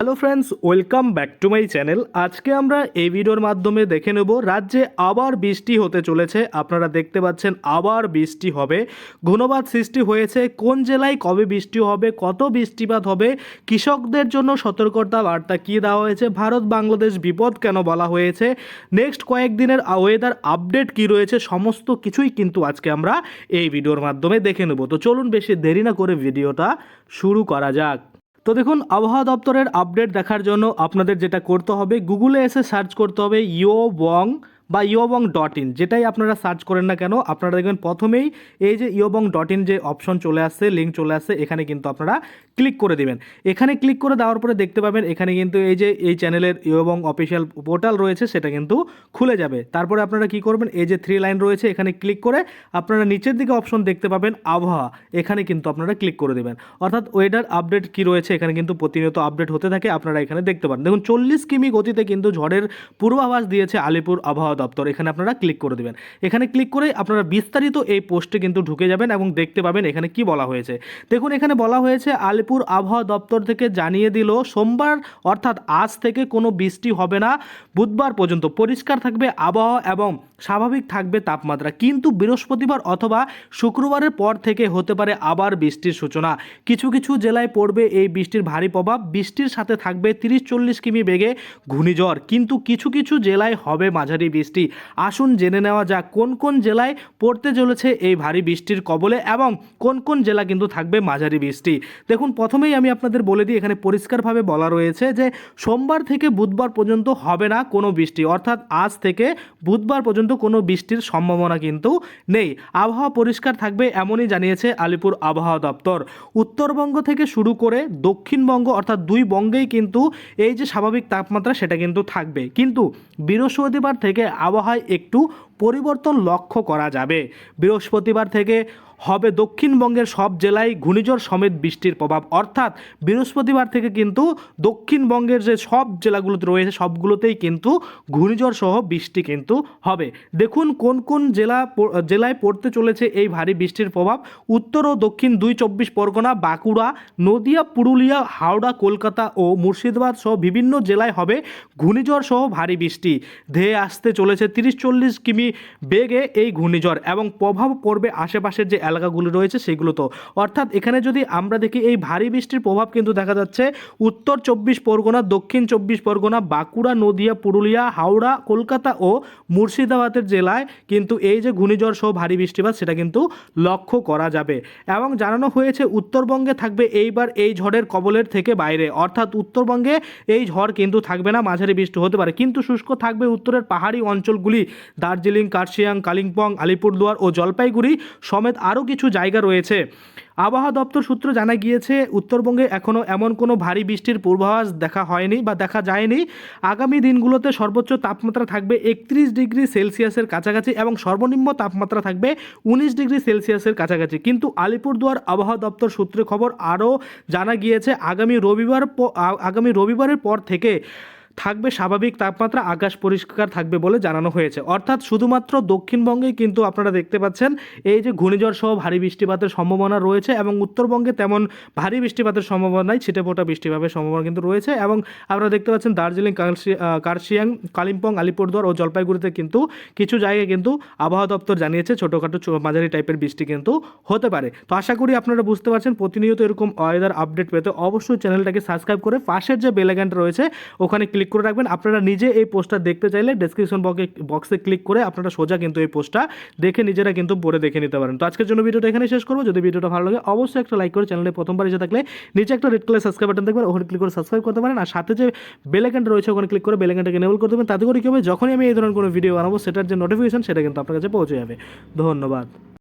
Hello friends welcome back to my channel আজকে আমরা এই ভিডিওর মাধ্যমে দেখে নেব রাজ্যে আবার বৃষ্টি হতে চলেছে। আপনারা দেখতে পাচ্ছেন আবার বৃষ্টি হবে। ঘূর্ণবাদ সৃষ্টি হয়েছে। কোন জেলায় কবে বৃষ্টি হবে? কত বৃষ্টিপাত হবে? কৃষকদের জন্য সতর্কতা বার্তা কী দেওয়া হয়েছে? ভারত বাংলাদেশ বিপদ কেন বলা হয়েছে? নেক্সট কয়েকদিনের ওয়েদার আপডেট কী রয়েছে? সমস্ত কিছুই কিন্তু আজকে আমরা এই ভিডিওর মাধ্যমে দেখে নেব। তো চলুন বেশি দেরি না করে ভিডিওটা শুরু করা যাক। তো দেখুন, আবহাওয়া দপ্তরের আপডেট দেখার জন্য আপনাদের যেটা করতে হবে গুগলে এসে সার্চ করতে হবে ইয়ো বং বা ইয়োবং ডট ইন যেটাই আপনারা সার্চ করেন না কেন, আপনারা দেখবেন প্রথমেই এই যে ইয়োবং ডট ইন যে অপশন চলে আসছে লিঙ্ক চলে আসছে, এখানে কিন্তু আপনারা ক্লিক করে দেবেন। এখানে ক্লিক করে দেওয়ার পরে দেখতে পাবেন, এখানে কিন্তু এই যে এই চ্যানেলের ইয়োবং অফিসিয়াল পোর্টাল রয়েছে, সেটা কিন্তু খুলে যাবে। তারপরে আপনারা কি করবেন, এই যে থ্রি লাইন রয়েছে, এখানে ক্লিক করে আপনারা নিচের দিকে অপশন দেখতে পাবেন, আবহাওয়া। এখানে কিন্তু আপনারা ক্লিক করে দেবেন। অর্থাৎ ওয়েদার আপডেট কি রয়েছে, এখানে কিন্তু প্রতিনিয়ত আপডেট হতে থাকে, আপনারা এখানে দেখতে পারেন। দেখুন, চল্লিশ কিমি গতিতে কিন্তু ঝড়ের পূর্বাভাস দিয়েছে আলিপুর আবহাওয়া দপ্তর, এখানে আপনারা ক্লিক করে দেবেন। এখানে ক্লিক করে আপনারা বিস্তারিত এই পোস্টে কিন্তু ঢুকে যাবেন এবং দেখতে পাবেন এখানে কি বলা হয়েছে। দেখুন, এখানে বলা হয়েছে, আলিপুর আবহাওয়া দপ্তর থেকে জানিয়ে দিল, সোমবার অর্থাৎ আজ থেকে কোনো বৃষ্টি হবে না, বুধবার পর্যন্ত পরিষ্কার থাকবে আবহাওয়া এবং স্বাভাবিক থাকবে তাপমাত্রা। কিন্তু বৃহস্পতিবার অথবা শুক্রবারের পর থেকে হতে পারে আবার বৃষ্টির সূচনা। কিছু কিছু জেলায় পড়বে এই বৃষ্টির ভারী প্রভাব। বৃষ্টির সাথে থাকবে তিরিশ চল্লিশ কিমি বেগে ঘূর্ণিঝড়। কিন্তু কিছু কিছু জেলায় হবে মাঝারি বৃষ্টি। আসুন জেনে নেওয়া যাক, কোন কোন জেলায় পড়তে চলেছে এই ভারী বৃষ্টির কবলে এবং কোন কোন জেলা কিন্তু থাকবে মাঝারি বৃষ্টি। দেখুন, প্রথমেই আমি আপনাদের বলে দিই, এখানে পরিষ্কারভাবে বলা রয়েছে যে সোমবার থেকে বুধবার পর্যন্ত হবে না কোনো বৃষ্টি। অর্থাৎ আজ থেকে বুধবার পর্যন্ত কোনো বৃষ্টির সম্ভাবনা কিন্তু নেই। আবহাওয়া পরিষ্কার থাকবে এমনই জানিয়েছে আলিপুর আবহাওয়া দপ্তর। উত্তরবঙ্গ থেকে শুরু করে দক্ষিণবঙ্গ, অর্থাৎ দুই বঙ্গেই কিন্তু এই যে স্বাভাবিক তাপমাত্রা সেটা কিন্তু থাকবে। কিন্তু বৃহস্পতিবার থেকে আবহাওয়ায় একটু পরিবর্তন লক্ষ্য করা যাবে। বৃহস্পতিবার থেকে হবে দক্ষিণবঙ্গের সব জেলায় ঘূর্ণিঝড় সমেত বৃষ্টির প্রভাব। অর্থাৎ বৃহস্পতিবার থেকে কিন্তু দক্ষিণবঙ্গের যে সব জেলাগুলোতে রয়েছে, সবগুলোতেই কিন্তু ঘূর্ণিঝড় সহ বৃষ্টি কিন্তু হবে। দেখুন কোন কোন জেলা জেলায় পড়তে চলেছে এই ভারী বৃষ্টির প্রভাব। উত্তর ও দক্ষিণ দুই চব্বিশ পরগনা, বাঁকুড়া, নদিয়া, পুরুলিয়া, হাওড়া, কলকাতা ও মুর্শিদাবাদ সহ বিভিন্ন জেলায় হবে ঘূর্ণিঝড় সহ ভারী বৃষ্টি। ধেয়ে আসতে চলেছে তিরিশ চল্লিশ কিমি বেগে এই ঘূর্ণিঝড় এবং প্রভাব পড়বে আশেপাশের যে এলাকাগুলি রয়েছে সেগুলোতেও অর্থাৎ এখানে যদি আমরা দেখি, এই ভারী বৃষ্টির প্রভাব কিন্তু দেখা যাচ্ছে উত্তর চব্বিশ পরগনা, দক্ষিণ চব্বিশ পরগনা, বাঁকুড়া, নদিয়া, পুরুলিয়া, হাওড়া, কলকাতা ও মুর্শিদাবাদের জেলায় কিন্তু এই যে ঘূর্ণিঝড় সহ ভারী বৃষ্টিপাত, সেটা কিন্তু লক্ষ্য করা যাবে। এবং জানানো হয়েছে, উত্তরবঙ্গে থাকবে এইবার এই ঝড়ের কবলের থেকে বাইরে। অর্থাৎ উত্তরবঙ্গে এই ঝড় কিন্তু থাকবে না, মাঝারি বৃষ্টি হতে পারে। কিন্তু শুষ্ক থাকবে উত্তরের পাহাড়ি অঞ্চলগুলি, দার্জিলিং, কার্শিয়াং, কালিম্পং, আলিপুরদুয়ার ও জলপাইগুড়ি সমেত আরও কিছু জায়গা রয়েছে। আবহাওয়া দপ্তর সূত্র জানা গিয়েছে, উত্তরবঙ্গে এখনও এমন কোনো ভারী বৃষ্টির পূর্বাভাস দেখা হয়নি বা দেখা যায়নি। আগামী দিনগুলোতে সর্বোচ্চ তাপমাত্রা থাকবে একত্রিশ ডিগ্রি সেলসিয়াসের কাছাকাছি এবং সর্বনিম্ন তাপমাত্রা থাকবে উনিশ ডিগ্রি সেলসিয়াসের কাছাকাছি। কিন্তু আলিপুরদুয়ার আবহাওয়া দপ্তর সূত্রে খবর আরও জানা গিয়েছে, আগামী রবিবার আগামী রবিবারের পর থেকে থাকবে স্বাভাবিক তাপমাত্রা, আকাশ পরিষ্কার থাকবে বলে জানানো হয়েছে। অর্থাৎ শুধুমাত্র দক্ষিণবঙ্গেই কিন্তু আপনারা দেখতে পাচ্ছেন, এই যে ঘূর্ণিঝড় সহ ভারী বৃষ্টিপাতের সম্ভাবনা রয়েছে এবং উত্তরবঙ্গে তেমন ভারী বৃষ্টিপাতের সম্ভাবনা নাই ছিটেফোঁটা বৃষ্টিপাতের সম্ভাবনা কিন্তু রয়েছে এবং আপনারা দেখতে পাচ্ছেন দার্জিলিং কার্শি- কার্শিয়াং, কালিম্পং, আলিপুরদুয়ার ও জলপাইগুড়িতে কিন্তু কিছু জায়গায় কিন্তু আবহাওয়া দপ্তর জানিয়েছে ছোটোখাটো মাঝারি টাইপের বৃষ্টি কিন্তু হতে পারে। তো আশা করি আপনারা বুঝতে পারছেন, প্রতিনিয়ত এরকম ওয়েদার আপডেট পেতে অবশ্যই চ্যানেলটাকে সাবস্ক্রাইব করে পাশের যে বেলাইকানটা রয়েছে, ওখানে ক্লিক করে রাখবেন। আপনারা নিজে এই পোস্টটা দেখতে চাইলে ডেসক্রিপশন বক্সে বক্সে ক্লিক করে আপনারা সোজা কিন্তু এই পোস্টটা দেখে নিজেরা কিন্তু পড়ে দেখে নিতে পারেন। তো আজকের জন্য ভিডিওটা এখানে শেষ করব। যদি ভিডিওটা ভালো লাগে, অবশ্যই একটা লাইক করে চ্যানেলে প্রথমবার এসে থাকলে নিচে একটা রেড কালার সাবস্ক্রাইব বাটন দেখবেন, ওখানে ক্লিক করে সাবস্ক্রাইব করতে পারেন। আর সাথে যে বেলাইকানটা রয়েছে, ওখানে ক্লিক করে বেলাইকানটাকে এনেবল করে দেবেন। তাতে করে কী হবে? যখনই আমি এই ধরনের কোনো ভিডিও বানাবো, সেটার যে নোটিফিকেশন সেটা কিন্তু আপনার কাছে পৌঁছে যাবে। ধন্যবাদ।